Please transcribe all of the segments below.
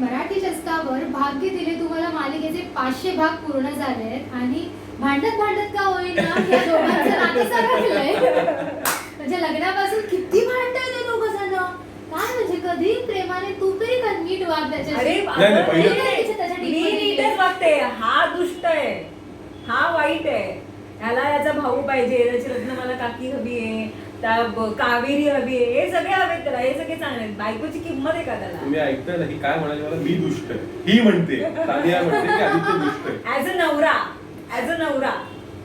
मराठी शतकावर भाग्य दिले तुम्हाला मालिकेचे पाचशे भाग पूर्ण झाले आहेत. आणि भांडत भांडत का होईना या दोघांचं नातं सरकलंय म्हणजे लग्नापासून किती भांडताय ते दोघ जण? काय म्हणजे कधी प्रेमाने तू तरी का नीट वाग अरे नाही, नाही, पहिले- नाही, नाही, त्याच्या मी नीटच. वागते. हा दुष्ट आहे. हा वाईट आहे. ह्याला याचा भाऊ पाहिजे. त्याची लग्न मला काकी हवी आहे. त्या कावेरी हवी आहे हे सगळे हवेत त्याला हे सगळे चांगले आहेत. बायकोची किंमत आहे का त्याला? तुम्ही ऐकताय ना ही काय म्हणाली मला? मी दुष्ट आहे. ही म्हणते सानिया म्हणते की आदित्य दुष्ट आहे. ऍज अ नवरा ऍज अ नवरा.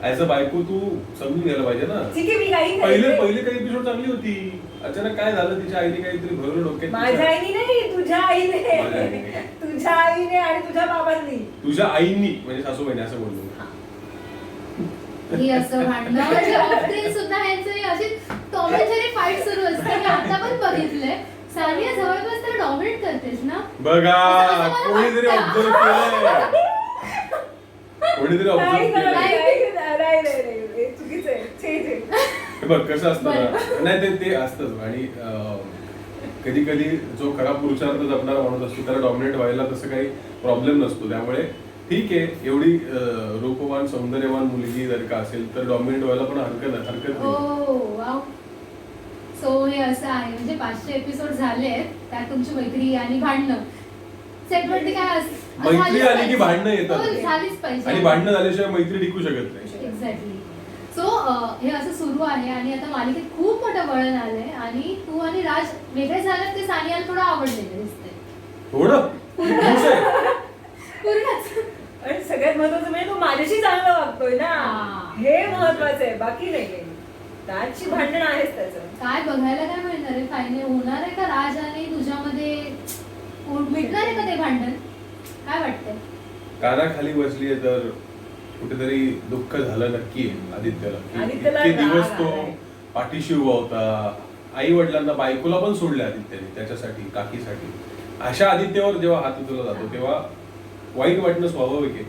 ऍज अ बायको तू समजून घ्यायला पाहिजे ना. ठीक आहे मी काही पहिले करते. पहिले काही एपिसोड चांगली होती. अचानक काय झालं? तिच्या आईने काहीतरी भरवलं डोक्यात माझ्या तिच्या. आईने नाही तुझ्या माझ्या आईने. आईने. तुझ्या आईने आणि तुझ्या बाबांनी. तुझ्या आईनी म्हणजे सासूबाईने असं बोललो. ही असं भांडणं. म्हणजे सुद्धा यांचं हे जेरी फाईट सुरू असते. मी आता पण बघितलंय. सानिया जवळपास त्याला डॉमिनेट करतेस ना? बघा कोणीतरी. ऑब्झर्व केलंय. कोणीतरी नाही ऑब्झर्व केलंय. हे. हे बघ कसं असतं ना? नाही ते ते असतंच. आणि कधी कधी जो खरा पुरुषार्थ जपणारा माणूस असतो त्याला डॉमिनेट व्हायला तसं काही प्रॉब्लेम नसतो. त्यामुळे ठीक आहे एवढी रूपवान सौंदर्यवान मुलगी जर का असेल तर डॉमिनेट व्हायला पण हरकत हरकत हो नाही वाव. सो हे असं आहे. म्हणजे पाचशे एपिसोड झाले त्यात तुमची मैत्री आणि भांडणं. सेटवरती काय असं- मैत्री झालीच आली की पाहिजे. भांडणं येतात. हो, झालीच पाहिजे. आणि भांडणं झाल्याशिवाय मैत्री टिकू शकत नाही. एक्झॅक्टली सो हे असं सुरू आहे आणि आता मालिकेत खूप मोठं वळण आलंय आणि तू आणि राज वेगळे झाल्यात ते सानियाला थोडं आवडलेलं दिसतंय. थोडं? खुश आहे. पूर्णच. आणि सगळ्यात महत्वाचं म्हणजे तो माझ्याशी चांगला वागतोय ना. हा. हे महत्वाचं आहे. बाकी नाही त्याची भांडण आहेच त्याचं. काय बघायला काय मिळणार आहे? फायनल होणार आहे का राज आणि तुझ्यामध्ये कोण- मिटणार आहे का ते भांडण? काय वाटतंय? कानाखाली बसली आहे तर कुठेतरी दुःख झालं नक्की आहे आदित्यला. की आदित्यला इतके दिवस तो आलाय. पाठीशी उभा होता. आई वडिलांना बायकोला पण सोडले आदित्यने त्याच्यासाठी काकीसाठी. अशा आदित्यवर जेव्हा हात उचलला जातो तेव्हा वाईट वाटणं स्वाभाविक आहे.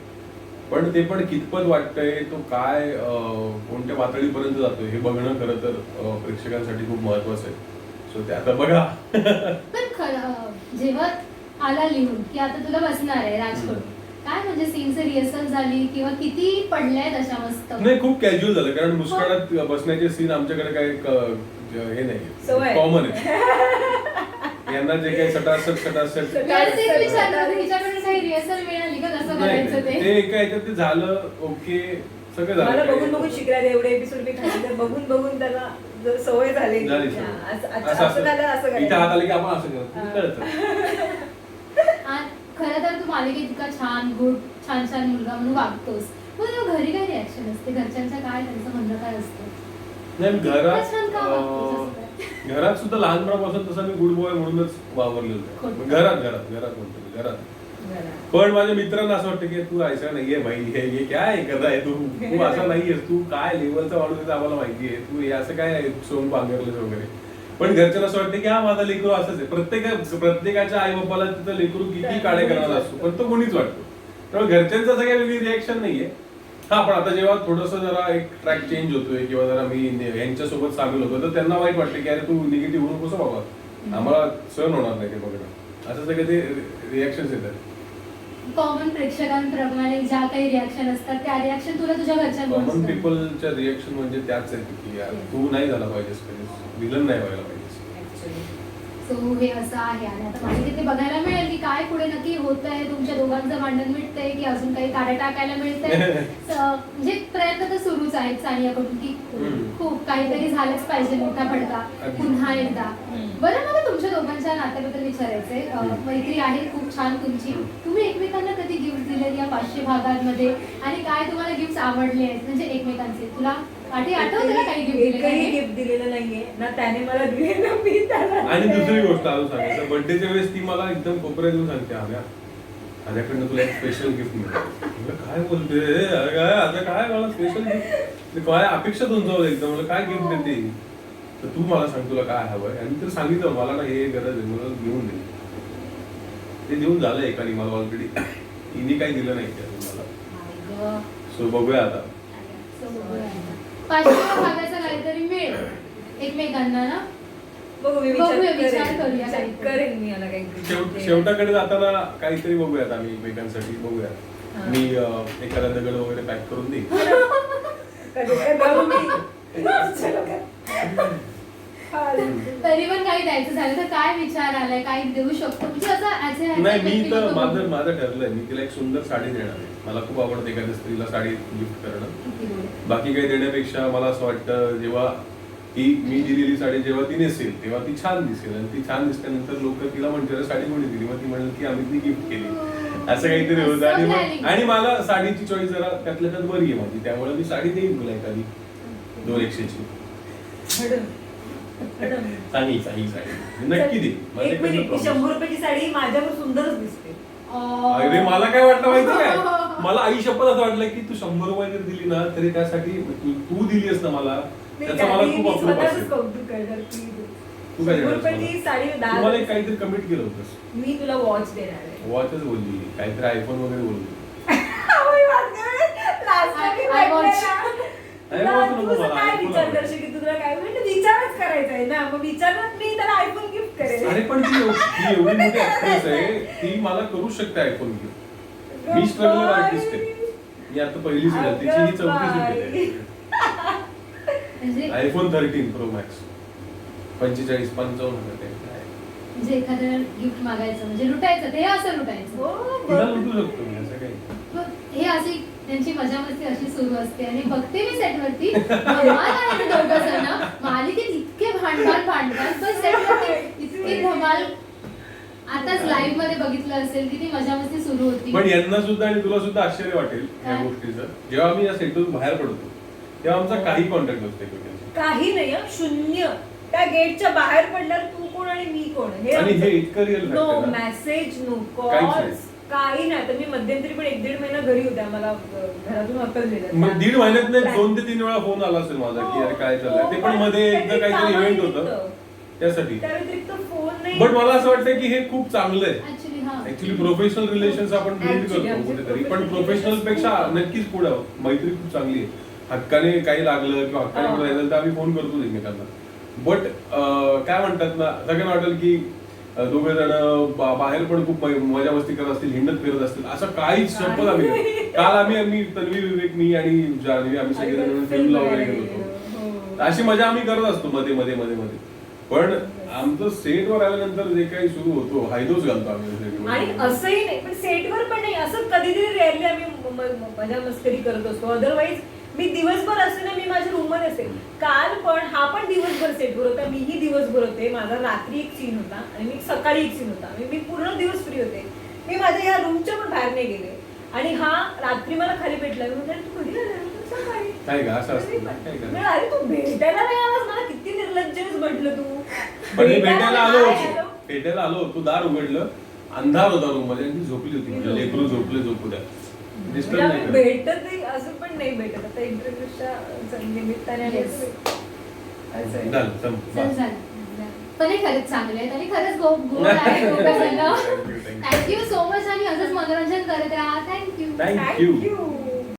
पण ते पण कितपत वाटतंय तो काय कोणत्या पातळीपर्यंत जातोय हे बघणं खरं तर प्रेक्षकांसाठी खूप महत्वाचं आहे. सो ते आता बघा. पण खरं जेव्हा आला लिहून की आता तुला बसणार आहे हम्म. काय म्हणजे सीनची रिहर्सल झाली किंवा किती पडल्यात अशा मस्त? नाही खूप कॅज्युअल झालं कारण मुस्काळात बसण्याचे सीन आमच्याकडे काय हे नाही. कॉमन आहे. यांना जे काही सटासट सटासट. काही रिहर्सल मिळाली का? करायचं. ते ते एका याच्यात ते झालं ओके सगळं झालं मला बघून बघून शिकला एवढे एपिसोड मी खाल्ले तर बघून बघून त्याला जर सवय झाली झाली हा, सवय. असं- असं- असं असं झालं असं असं. इथे हात करायचं. आले की आपण असं करतो कळतं आणि खरं तर तू मालिकेत इतका छान गुड छान छान मुलगा म्हणून वागतोस मग तेव्हा घरी काय रिॲक्शन असते घरच्यांच्या काय त्यांचं म्हणणं काय असतं नाही इतकं घरात छान का वागतोस अं, असं काय? घरात सुद्धा लहानपणापासून तसा मी गुड बॉय म्हणूनच वावरलेलो आहे खोटं. घरात घरात घरात म्हणतो मी, घरात. पण माझ्या मित्रांना असं वाटतं की तू ऐसा नाहीये भाई हे हे काय करत आहे तू? तू असा नाहीयेस तू. काय लेवलचा माणूस आम्हाला माहिती आहे. तू हे असं काय सोन पांघरलेस वगैरे. पण घरच्यांना असं वाटतं की हा माझा लेकरू असंच आहे. प्रत्येक प्रत्येकाच्या आई बाप्पाला तिथं लेकरू किती काळे करणार असतो. पण तो गुणीच वाटतो त्यामुळे घरच्यांचं असं काही वेगळी रिॲक्शन नाहीये. हा पण आता जेव्हा थोडस जरा एक ट्रॅक चेंज होतोय किंवा जरा मी यांच्यासोबत सामील होतो तर त्यांना वाईट वाटतं की अरे तू निगेटिव्ह होऊन कसं बाबा? आम्हाला सहन होणार नाही ते बघणं. असं सगळे ते रिॲक्शन येतात. कॉमन प्रेक्षकांप्रमाणे ज्या काही रिॲक्शन असतात त्या रिॲक्शन तुला तुझ्या कॉमन असतात. पीपलच्या रिएक्शन म्हणजे त्याच आहेत की यार तू नाही झाला पाहिजेस कधीच विलन नाही व्हायला पाहिजेस. सो हे असं आहे आणि आता मालिकेत ते बघायला मिळेल की काय पुढे नक्की होत आहे तुमच्या दोघांचं भांडण मिटतंय की अजून काही काड्या टाकायला मिळतंय स- म्हणजे प्रयत्न तर सुरूच आहेत सानियाकडून की हम्म. खूप काहीतरी झालंच पाहिजे मोठा फडका. पुन्हा एकदा. बरं मला तुमच्या दोघांच्या नात्याबद्दल विचारायचंय. मैत्री आहे खूप छान तुमची. तुम्ही एकमेकांना कधी गिफ्ट दिले या पाचशे भागांमध्ये? आणि काय तुम्हाला गिफ्ट आवडले आहेत? म्हणजे एकमेकांचे. तुला आठी आठवते ना काही गिफ्ट दिले दिलेलं नाहीये. ना त्याने मला दिले ना मी त्याला आणि. दुसरी गोष्ट अजून सांगायचं. बर्थडेच्या वेळेस ती मला एकदम कोपऱ्यात येऊन सांगते आम्या माझ्याकडनं तुला एक स्पेशल गिफ्ट मिळतं काय बोलते अरे काय आता काय मला स्पेशल गिफ्ट काय अपेक्षा तुमचं एकदम मला काय गिफ्ट देते? तर तू मला सांग तुला काय हवंय? आणि तर सांगितलं मला ना हे गरज आहे मला घेऊन दे ते देऊन झालं एकाने मला ऑलरेडी हिने काही दिलं नाही मला. सो बघूया आता. बघूया भागाचा काहीतरी मिळेल. एकमेकांना ना? बघूया, शेवटाकडे जाताना काहीतरी बघूयात आम्ही एकमेकांसाठी बघूयात. हा. मी एखादा दगड वगैरे पॅक करून देईन. तरी पण काही द्यायचं झालं तर काय विचार आलाय? काय देऊ शकतो? म्हणजे असं नाही मी तर माझं. माझं ठरलंय. मी तिला एक सुंदर साडी देणार आहे. मला खूप आवडतं एखाद्या स्त्रीला साडी गिफ्ट करणं. बाकी काही देण्यापेक्षा मला असं वाटतं जेव्हा ती मी दिलेली साडी जेव्हा ती नेसेल तेव्हा ती छान दिसेल. आणि ती छान दिसल्यानंतर लोक तिला म्हणतील "अरे, साडी कोणी दिली? मग ती म्हणेल की आम्ही ती गिफ्ट केली. असं काहीतरी होतं. आणि मग. आणि मला साडीची चॉईस जरा त्यातल्या त्यात बरी आहे माझी. त्यामुळे मी साडी देईन तुला एखादी. दोन एकशेची. चांगली चांगली साडी नक्की दे. एक मिनिट शंभर रुपयाची साडी माझ्यावर सुंदरच दिसते. अरे मला काय वाटलं माहिती काय? मला आई शपथ असं वाटलं की तू शंभर रुपये जर दिली ना तरी त्यासाठी तू- दिलीस ना मला त्याचा मला खूप मी अप्रूप तू काय देणार मला एक काहीतरी कमिट केलं होतंस. मी तुला वॉच देणार आहे. वॉचच बोलली. काहीतरी आयफोन वगैरे बोलली. होय, वाटतंय. Last time me I- I म्हटलंय watch. ना. I तुला watch नको तुझं मला, काय iPhone विचार आवडतो. करशील की तुला काय म्हणजे विचारच करायचा आहे ना मग विचारत मी त्याला आयफोन गिफ्ट करेल. अरे पण ती एव- ती एवढी मोठी ऍक्ट्रेस आहे ती मला करू शकते आयफोन गिफ्ट मी स्ट्रगलर आर्टिस्ट आहे. मी आता पहिलीच अगं घाल तिची ही. चौथी म्हणजे आयफोन थर्टीन प्रो मॅक्स पंचेचाळीस पंचावन्न हजार काही काय. म्हणजे एखादं गिफ्ट मागायचं म्हणजे लुटायचं ते असं लुटायचं. हो, तिला बघ. लुटू शकतो मी असं काही हे अशी त्यांची मजा मस्ती अशी सुरू असते. आणि बघते मी सेटवरती दोघं जण मालिकेत इतके भांडण भांडतात पण सेटवरती इतकी धमाल. आताच लाईव्हमध्ये बघितलं असेल की ती मजा मस्ती सुरू होती. पण यांना सुद्धा आणि तुला सुद्धा आश्चर्य वाटेल या? गोष्टीचं. जेव्हा आम्ही या सेटून बाहेर पडतो तेव्हा आमचा काही कॉन्टॅक्ट नसतो एकमेकांशी. काही नाही हं, शून्य. त्या गेटच्या बाहेर पडल्यावर तू कोण आणि मी कोण? आणि हे इतकं रिअल नो. मेसेज नो काहीच नाही. कॉल्स काही नाही. तर मी मध्यंतरी पण एक दीड महिना घरी होत्या. मला घरातून हकललेलं मग दीड महिन्यात नाही दोन ते तीन वेळा फोन आला असेल माझा की अरे काय चाललंय? ते पण मध्ये एकदा काहीतरी इव्हेंट होतं. त्यासाठी. त्या व्यतिरिक्त फोन नाही. बट मला असं वाटतं की हे खूप चांगलं आहे. ऍक्च्युली हा. ऍक्च्युली प्रोफेशनल रिलेशन आपण बिल्ड Actually, करतो आमचे कुठेतरी. पण प्रोफेशनलपेक्षा नक्कीच पुढे आहोत मैत्री खूप चांगली आहे. हक्काने काही लागलं किंवा हक्काने हा. कुठे राहिलं तर आम्ही फोन करतो एकमेकांना. बट काय म्हणतात ना सगळ्यांना वाटेल की दोघे जण बाहेर पण खूप मजा मस्ती करत असतील हिंडत फिरत असतील असं काहीच शपथ आम्ही. काल आम्ही आम्ही तन्वी विवेक मी आणि जान्हवी आम्ही सगळे जण फिल्मला वगैरे गेलो होतो हो. अशी मजा आम्ही करत असतो मध्ये मध्ये मध्ये मध्ये पण आमचं सेटवर आल्यानंतर जे काही सुरू होतो हायदोस घालतो आम्ही. आणि असंही नाही पण सेटवर पण नाही असं कधीतरी रेअरली आम्ही मजा मस्करी करत असतो अदरवाईज मी दिवसभर असते ना मी माझ्या रूममध्ये असेल काल पण हा पण दिवसभर सेटवर होता मीही दिवसभर होते. माझा रात्री एक सीन होता आणि मी सकाळी एक सीन होता. मी- पूर्ण दिवस फ्री होते. मी माझ्या या रूमच्या पण बाहेर नाही गेले. आणि हा रात्री मला खाली भेटला. मी म्हटलं तू कधी आला?" "मी म्हटलं, "सकाळी." काय का असं मी असतं पण- काय मी का अरे तू भेटायला नाही आलास? मला किती निर्लज्जच म्हटलं तू. पण मी भेटायला आलो नाही होतो. भेटायला आलो होतो. दार उघडलं. अंधार होता रूममध्ये आणि ती झोपली होती. म्हणजे लेकरू झोपले झोपू द्या. नाही. भेटत नाही असं पण नाही भेटत आता इंटरव्ह्यूच्या निमित्ताने Yes. असं आहे. झालं चल, चल बस. झालं पण हे खरंच चांगले आहेत आणि खरंच गो गोड आहे दोघं जण Thank you, thank you. Thank you so much आणि असंच मनोरंजन करत राहा thank you Thank you. Thank you.